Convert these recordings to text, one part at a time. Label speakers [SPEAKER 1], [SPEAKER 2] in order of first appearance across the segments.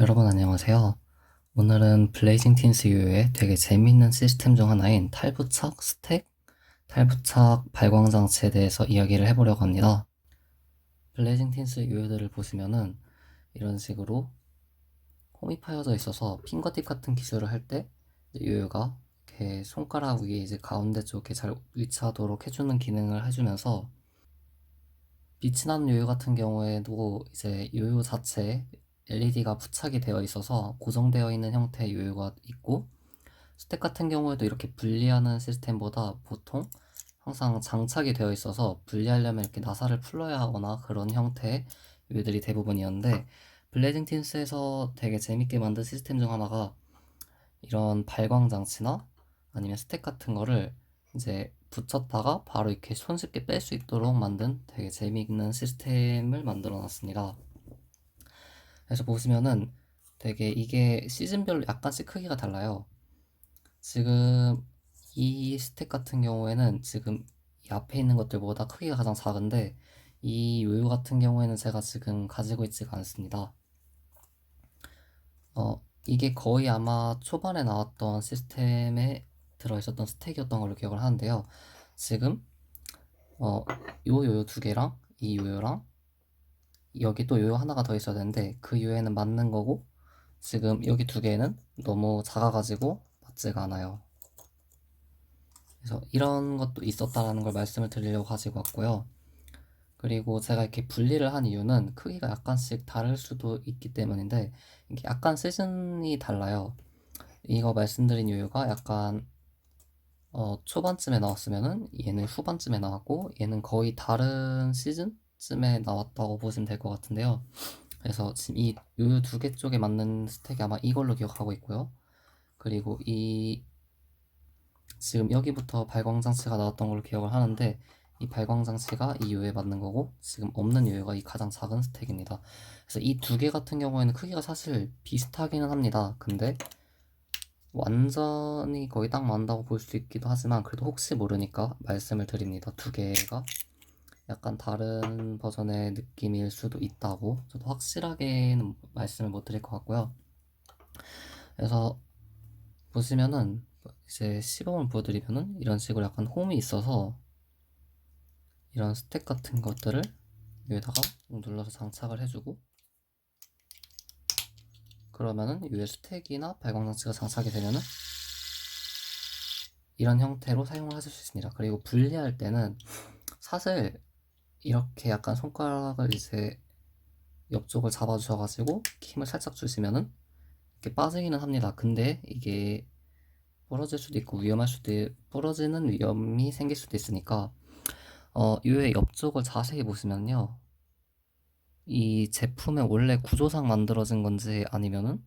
[SPEAKER 1] 여러분 안녕하세요. 오늘은 블레이징 틴스 유의 되게 재미있는 시스템 중 하나인 탈부착 스택, 탈부착 발광 장치에 대해서 이야기를 해보려고 합니다. 블레이징 틴스 유효들을 보시면은 이런 식으로 홈이 파여져 있어서 핑거팁 같은 기술을 할 때 유효가 이렇게 손가락 위에 이제 가운데 쪽에 잘 위치하도록 해주는 기능을 해주면서 빛이 나는 요요 같은 경우에도 이제 요요 자체에 LED가 부착이 되어 있어서 고정되어 있는 형태의 요요가 있고 스택 같은 경우에도 이렇게 분리하는 시스템보다 보통 항상 장착이 되어 있어서 분리하려면 이렇게 나사를 풀러야 하거나 그런 형태의 요요들이 대부분이었는데 블레이징 틴스에서 되게 재밌게 만든 시스템 중 하나가 이런 발광 장치나 아니면 스택 같은 거를 이제 붙였다가 바로 이렇게 손쉽게 뺄 수 있도록 만든 되게 재미있는 시스템을 만들어 놨습니다. 그래서 보시면은 되게 이게 시즌별로 약간씩 크기가 달라요. 지금 이 스택 같은 경우에는 지금 이 앞에 있는 것들보다 크기가 가장 작은데 이 요요 같은 경우에는 제가 지금 가지고 있지가 않습니다. 어, 이게 거의 아마 초반에 나왔던 시스템에 들어있었던 스택이었던 걸로 기억을 하는데요. 지금 어, 요 요요 두 개랑 이 요요랑 여기 또 요요 하나가 더 있어야 되는데 그 요요에는 맞는 거고 지금 여기 두 개는 너무 작아가지고 맞지가 않아요. 그래서 이런 것도 있었다라는 걸 말씀을 드리려고 가지고 왔고요. 그리고 제가 이렇게 분리를 한 이유는 크기가 약간씩 다를 수도 있기 때문인데 이게 약간 시즌이 달라요. 이거 말씀드린 이유가 약간 어, 초반쯤에 나왔으면은 얘는 후반쯤에 나왔고 얘는 거의 다른 시즌 쯤에 나왔다고 보시면 될 것 같은데요. 그래서 지금 이 요요 두 개 쪽에 맞는 스택이 아마 이걸로 기억하고 있고요. 그리고 이 지금 여기부터 발광 장치가 나왔던 걸로 기억을 하는데 이 발광 장치가 이 요에 맞는 거고 지금 없는 요요가 이 가장 작은 스택입니다. 그래서 이 두 개 같은 경우에는 크기가 사실 비슷하기는 합니다. 근데 완전히 거의 딱 맞는다고 볼 수 있기도 하지만 그래도 혹시 모르니까 말씀을 드립니다. 두 개가 약간 다른 버전의 느낌일 수도 있다고 저도 확실하게는 말씀을 못 드릴 것 같고요. 그래서 보시면은 이제 시범을 보여드리면은 이런 식으로 약간 홈이 있어서 이런 스택 같은 것들을 여기다가 눌러서 장착을 해주고 그러면은 위에 스택이나 발광 장치가 장착이 되면은 이런 형태로 사용을 하실 수 있습니다. 그리고 분리할 때는 사실 이렇게 약간 손가락을 이제 옆쪽을 잡아주셔가지고 힘을 살짝 주시면은 이렇게 빠지기는 합니다. 근데 이게 부러질 수도 있고 위험할 수도 부러지는 위험이 생길 수도 있으니까 어, 이의 옆쪽을 자세히 보시면요. 이 제품의 원래 구조상 만들어진 건지 아니면은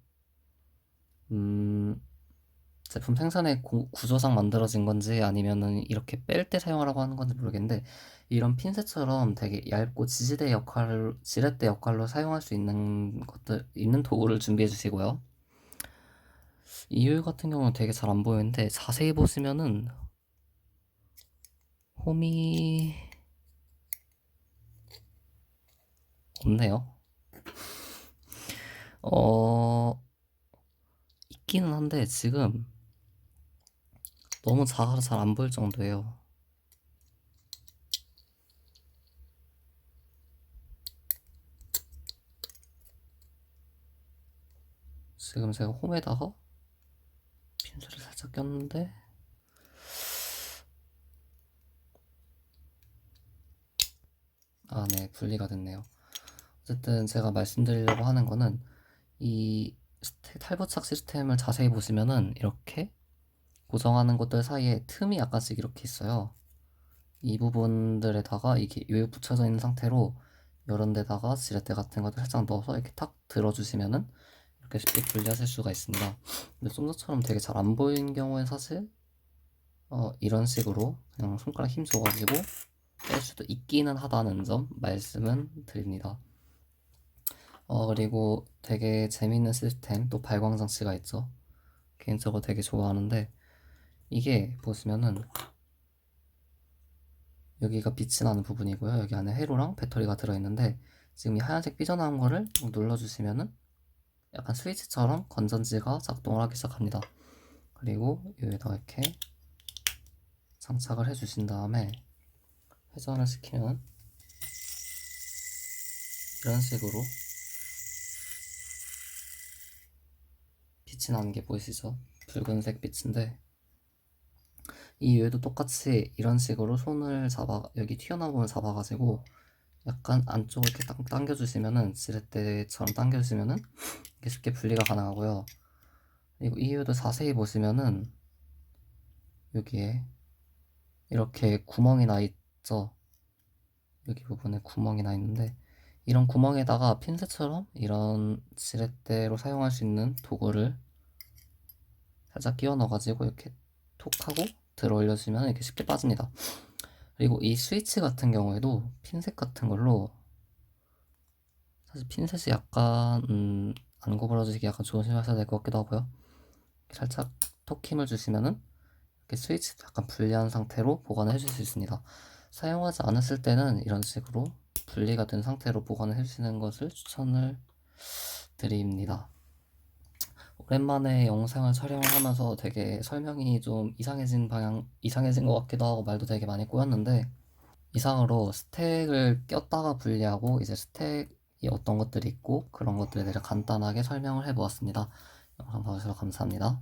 [SPEAKER 1] 음, 제품 생산의 고- 구조상 만들어진 건지 아니면은 이렇게 뺄 때 사용하라고 하는 건지 모르겠는데 이런 핀셋처럼 되게 얇고 지지대 역할, 지렛대 역할로 사용할 수 있는 것들 있는 도구를 준비해 주시고요. 이유 같은 경우는 되게 잘 안 보이는데 자세히 보시면은 홈이 없네요. 어, 있기는 한데 지금 너무 작아서 잘 안 보일 정도예요. 지금 제가 홈에다가 핀셋을 살짝 꼈는데 아, 네, 분리가 됐네요. 어쨌든 제가 말씀드리려고 하는 거는 이 탈부착 시스템을 자세히 보시면은 이렇게 고정하는 것들 사이에 틈이 약간씩 이렇게 있어요. 이 부분들에다가 이게 요요 붙여져 있는 상태로 이런 데다가 지렛대 같은 것들 살짝 넣어서 이렇게 탁 들어주시면은 이렇게 쉽게 분리하실 수가 있습니다. 근데 좀 전처럼 되게 잘 안 보이는 경우엔 사실 어, 이런 식으로 그냥 손가락 힘 줘가지고 뺄 수도 있기는 하다는 점 말씀은 드립니다. 어, 그리고 되게 재밌는 시스템, 또 발광 장치가 있죠. 개인적으로 되게 좋아하는데, 이게 보시면은, 여기가 빛이 나는 부분이고요. 여기 안에 회로랑 배터리가 들어있는데, 지금 이 하얀색 삐져나온 거를 눌러주시면은, 약간 스위치처럼 건전지가 작동을 하기 시작합니다. 그리고 여기다가 이렇게 장착을 해주신 다음에 회전을 시키면 이런 식으로 빛이 나는 게 보이시죠? 붉은색 빛인데 이 이유도 똑같이 이런 식으로 손을 잡아 여기 튀어나온 부분 잡아가지고 약간 안쪽을 이렇게 딱 당겨주시면은 지렛대처럼 당겨주시면은 이게 쉽게 분리가 가능하고요. 그리고 이 이유도 자세히 보시면은 여기에 이렇게 구멍이 나 있죠. 여기 부분에 구멍이 나 있는데 이런 구멍에다가 핀셋처럼 이런 지렛대로 사용할 수 있는 도구를 살짝 끼워 넣어가지고 이렇게 톡 하고 들어 올려주면 이렇게 쉽게 빠집니다. 그리고 이 스위치 같은 경우에도 핀셋 같은 걸로 사실 핀셋이 약간 음, 안 구부러지게 약간 조심하셔야 될 것 같기도 하고요. 살짝 톡 힘을 주시면은 이렇게 스위치 약간 분리한 상태로 보관을 해줄 수 있습니다. 사용하지 않았을 때는 이런 식으로 분리가 된 상태로 보관을 해주시는 것을 추천을 드립니다. 오랜만에 영상을 촬영을 하면서 되게 설명이 좀 이상해진 방향, 이상해진 것 같기도 하고 말도 되게 많이 꼬였는데 이상으로 스택을 꼈다가 분리하고 이제 스택이 어떤 것들이 있고 그런 것들에 대해 간단하게 설명을 해보았습니다. 영상 봐주셔서 감사합니다.